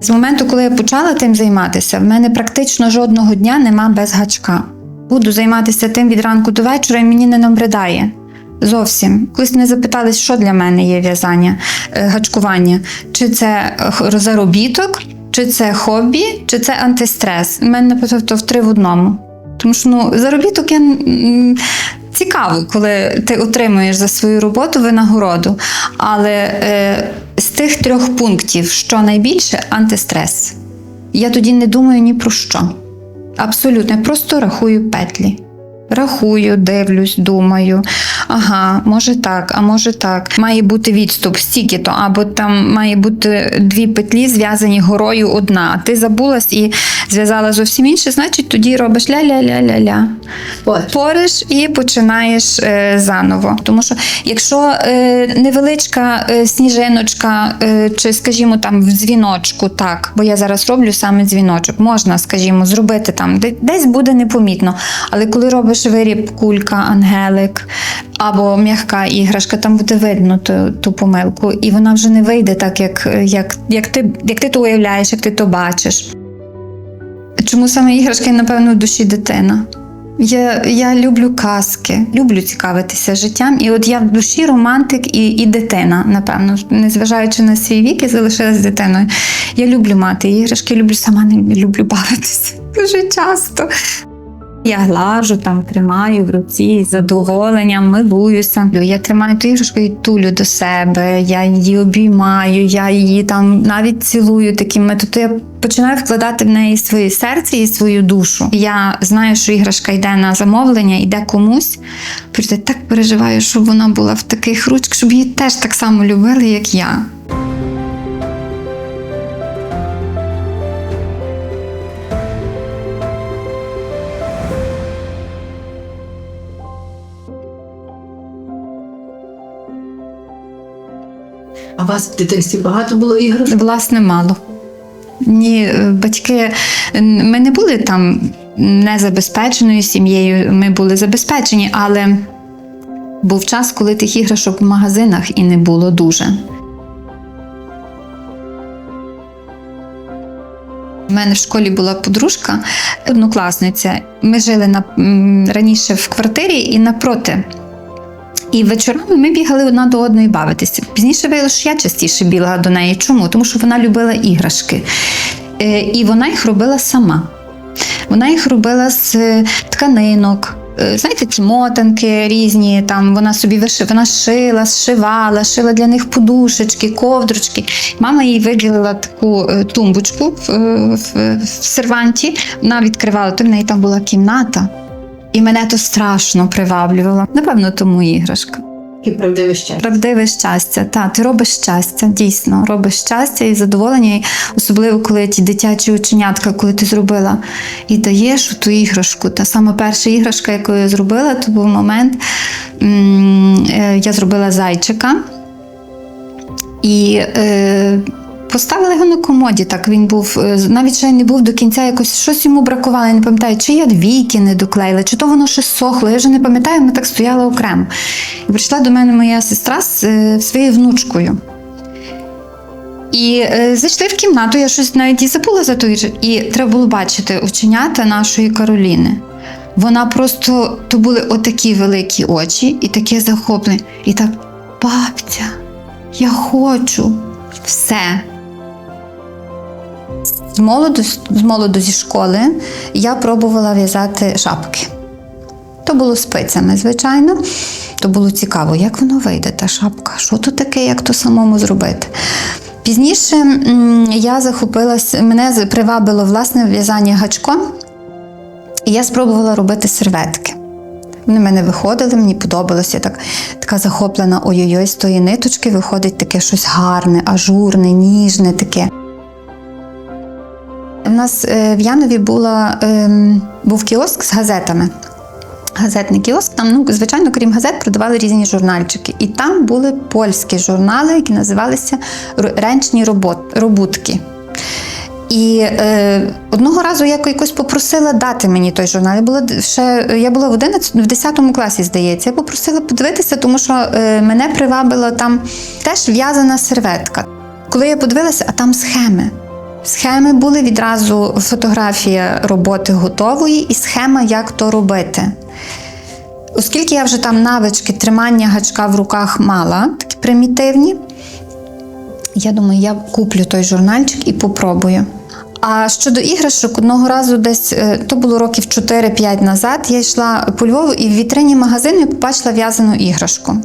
З моменту, коли я почала тим займатися, в мене практично жодного дня нема без гачка. Буду займатися тим від ранку до вечора, і мені не набридає. Зовсім. Колись мене запитали, що для мене є в'язання, е, гачкування. Чи це е, заробіток, чи це хобі, чи це антистрес. У мене напевно то в три в одному. Тому що ну, заробіток я цікаво, коли ти отримуєш за свою роботу винагороду. Але е, з тих трьох пунктів, що найбільше антистрес. Я тоді не думаю ні про що. Абсолютно, я просто рахую петлі. Рахую, дивлюсь, думаю. Ага, може так, а може так. Має бути відступ стільки-то, або там має бути дві петлі зв'язані горою одна. А ти забулась і зв'язала зовсім інше, значить тоді робиш ля-ля-ля-ля-ля. Пориш і починаєш е, заново. Тому що якщо е, невеличка е, сніжиночка, е, чи, скажімо, там в дзвіночку, так, бо я зараз роблю саме дзвіночок, можна, скажімо, зробити там, де- десь буде непомітно. Але коли робиш виріб, кулька, ангелик або м'яка іграшка, там буде видно ту, ту помилку, і вона вже не вийде так, як, як, як, ти, як ти то уявляєш, як ти то бачиш. Чому саме іграшки, напевно, в душі дитина? Я, я люблю казки, люблю цікавитися життям. І от я в душі романтик і, і дитина, напевно, незважаючи на свій вік, я залишилась дитиною. Я люблю мати іграшки, люблю сама не люблю бавитися дуже часто. Я глажу, там тримаю в руці з задоволенням, милуюся. Я тримаю ту іграшку і тулю до себе, я її обіймаю, я її там навіть цілую таким методом. Я починаю вкладати в неї своє серце і свою душу. Я знаю, що іграшка йде на замовлення, йде комусь. Проте так переживаю, щоб вона була в таких ручках, щоб її теж так само любили, як я. У вас в дитинстві багато було ігор? Власне, мало. Ні, е, батьки, ми не були там незабезпеченою сім'єю, ми були забезпечені, але був час, коли тих іграшок в магазинах і не було дуже. У мене в школі була подружка, однокласниця. Ми жили на, раніше в квартирі і напроти. І вечорами ми бігали одна до одної бавитися. Пізніше виявилося, що я частіше бігала до неї. Чому? Тому що вона любила іграшки. Е, І вона їх робила сама. Вона їх робила з е, тканинок. Е, Знаєте, ці мотанки різні, там вона собі виши, вона шила, зшивала, шила для них подушечки, ковдрочки. Мама їй виділила таку тумбочку в, в, в серванті. Вона відкривала, то в неї там була кімната. І мене то страшно приваблювало. Напевно, тому іграшка. Таке правдиве щастя. Правдиве щастя. Та, ти робиш щастя, дійсно, робиш щастя і задоволення, і особливо коли ті дитячі оченятка, коли ти зробила і даєш ту іграшку. Та саме перша іграшка, яку я зробила, то був момент. е, Я зробила зайчика. І е, поставила його на комоді. Так він був е, навіть ще не був до кінця якось щось йому бракувало. Я не пам'ятаю, чи я двійки не доклеїла, чи то воно ще сохло. Я вже не пам'ятаю, воно так стояло окремо. І прийшла до мене моя сестра з е, своєю внучкою. І е, зайшли в кімнату, я щось навіть і забула за той же. І треба було бачити оченята нашої Кароліни. Вона просто то були отакі великі очі, і таке захоплення. І так, бабця, я хочу все. З молоду, з молоду зі школи я пробувала в'язати шапки. То було спицями, звичайно. То було цікаво, як воно вийде, та шапка, що то таке, як то самому зробити. Пізніше я захопилася, мене привабило власне в'язання гачком, і я спробувала робити серветки. Вони мене виходили, мені подобалося. Так, така захоплена ой-ой-ой, з тої ниточки виходить таке щось гарне, ажурне, ніжне таке. Нас е, в Янові була, ем, був кіоск з газетами. Газетний кіоск, там, ну, звичайно, крім газет, продавали різні журнальчики. І там були польські журнали, які називалися «Ру- Ренчні робот, робутки. І е, одного разу я якось попросила дати мені той журнал. Я була ще я була в 11, в 10 класі, здається. Я попросила подивитися, тому що е, мене привабила там теж в'язана серветка. Коли я подивилася, а там схеми. Схеми були відразу фотографія роботи готової і схема, як то робити. Оскільки я вже там навички тримання гачка в руках мала, такі примітивні, я думаю, я куплю той журнальчик і попробую. А щодо іграшок, одного разу десь е, то було років 4-5 назад, я йшла по Львову і в вітрині магазину побачила в'язану іграшку.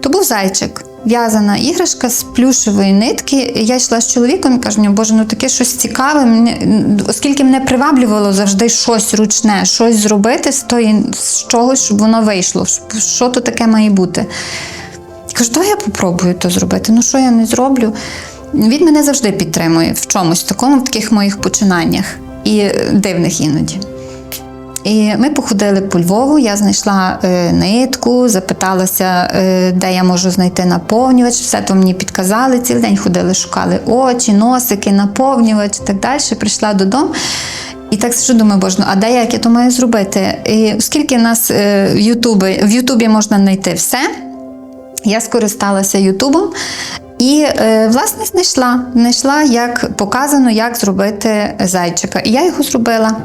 То був зайчик, в'язана іграшка з плюшевої нитки. Я йшла з чоловіком і кажу, «Ні, боже, ну таке щось цікаве. Мене, оскільки мене приваблювало завжди щось ручне, щось зробити з, тої, з чогось, щоб воно вийшло. Що то таке має бути? Я кажу, давай я попробую то зробити. Ну що я не зроблю? Він мене завжди підтримує в чомусь такому, в таких моїх починаннях і е, дивних іноді. І ми походили по Львову, я знайшла е, нитку, запиталася, е, де я можу знайти наповнювач. Все то мені підказали. Цілий день ходили, шукали очі, носики, наповнювач і так далі. Прийшла додому. І так сижу, думаю, боже, ну а де як я то маю зробити? І оскільки нас е, в Ютубі, в Ютубі можна знайти все, я скористалася Ютубом і, е, власне, знайшла. Знайшла, як показано, як зробити зайчика. І я його зробила.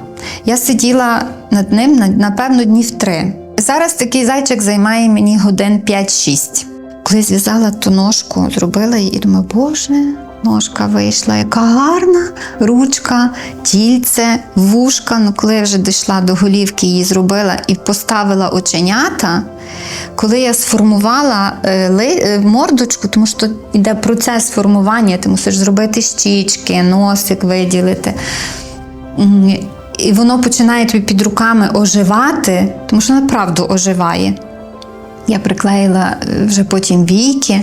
Я сиділа над ним, напевно, днів три. Зараз такий зайчик займає мені годин 5-6. Коли зв'язала ту ножку, зробила її і думаю, боже, ножка вийшла, яка гарна ручка, тільце, вушка. Ну, коли я вже дійшла до голівки, її зробила і поставила оченята. Коли я сформувала е, е, мордочку, тому що йде процес формування, ти мусиш зробити щічки, носик виділити. І воно починає тобі під руками оживати, тому що направду оживає. Я приклеїла е, вже потім війки,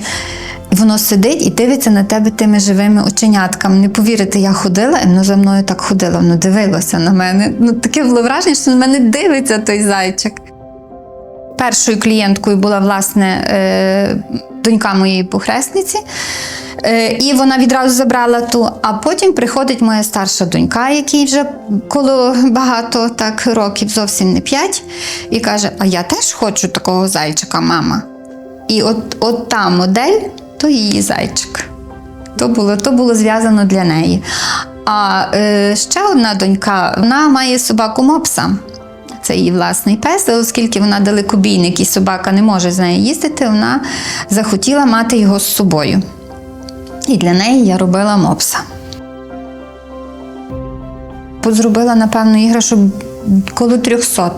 воно сидить і дивиться на тебе тими живими оченятками. Не повірите, я ходила, і воно за мною так ходило, воно дивилося на мене. Ну, таке було враження, що на мене дивиться той зайчик. Першою клієнткою була власне е, донька моєї похресниці. Е, І вона відразу забрала ту. А потім приходить моя старша донька, якій вже коло багато так років, зовсім не п'ять, і каже: А я теж хочу такого зайчика, мама. І от, от та модель то її зайчик. То було, то було зв'язано для неї. А е, ще одна донька, вона має собаку мопса. Це її власний пес, оскільки вона далекобійник і собака не може з нею їздити, вона захотіла мати його з собою. І для неї я робила мопса. Зробила, напевно, іграшок коло 300.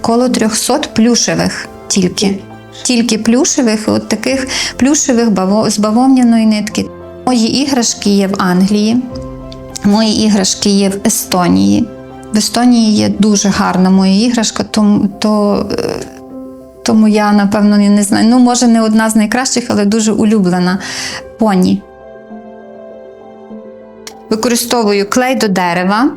Коло 300 плюшевих тільки. Тільки плюшевих, от таких плюшевих з бавовняної нитки. Мої іграшки є в Англії, мої іграшки є в Естонії. В Естонії є дуже гарна моя іграшка, тому, то, е, тому я, напевно, не знаю. Ну, може, не одна з найкращих, але дуже улюблена поні. Використовую клей до дерева.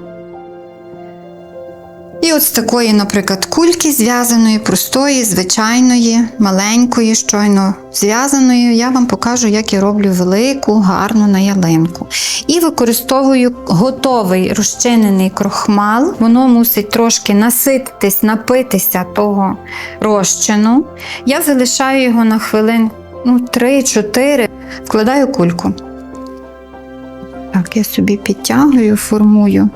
І от з такої, наприклад, кульки зв'язаної, простої, звичайної, маленької, щойно зв'язаної, я вам покажу, як я роблю велику, гарну на ялинку. І використовую готовий розчинений крохмал. Воно мусить трошки насититись, напитися того розчину. Я залишаю його на хвилин ну, 3-4, вкладаю кульку. Так, я собі підтягую, формую.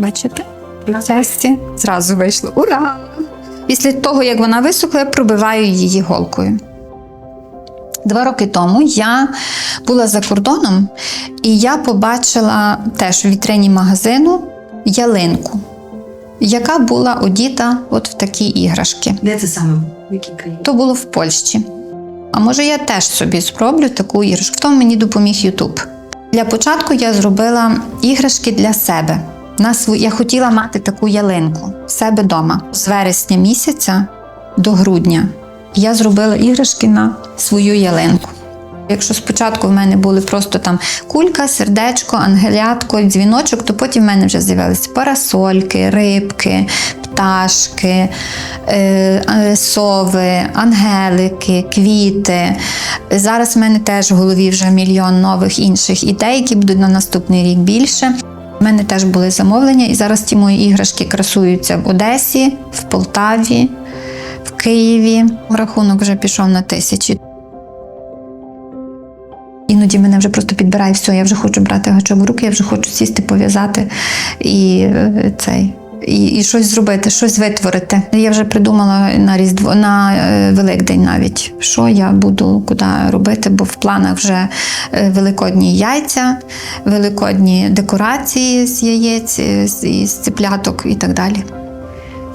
Бачите? В процесі зразу вийшло. Ура! Після того, як вона висохла, я пробиваю її голкою. Два роки тому я була за кордоном, і я побачила теж в вітрині магазину ялинку, яка була одіта от в такі іграшки. Де це саме? В якій країні? То було в Польщі. А може я теж собі спроблю таку іграшку. В тому мені допоміг Ютуб. Для початку я зробила іграшки для себе. На св... Я хотіла мати таку ялинку в себе вдома. З вересня місяця до грудня я зробила іграшки на свою ялинку. Якщо спочатку в мене були просто там кулька, сердечко, ангелятко, дзвіночок, то потім в мене вже з'явилися парасольки, рибки, пташки, е, е, сови, ангелики, квіти. Зараз в мене теж в голові вже мільйон нових інших ідей, які будуть на наступний рік більше. У мене теж були замовлення, і зараз ті мої іграшки красуються в Одесі, в Полтаві, в Києві. Рахунок вже пішов на тисячі. Іноді мене вже просто підбирає все, я вже хочу брати гачок в руки, я вже хочу сісти, пов'язати і е, цей. І, і щось зробити, щось витворити. Я вже придумала на Різдво на е, Великдень навіть, що я буду куди робити, бо в планах вже е, великодні яйця, великодні декорації з яєць, з, з, із ципляток і так далі.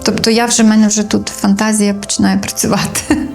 Тобто я вже в мене вже тут фантазія починає працювати.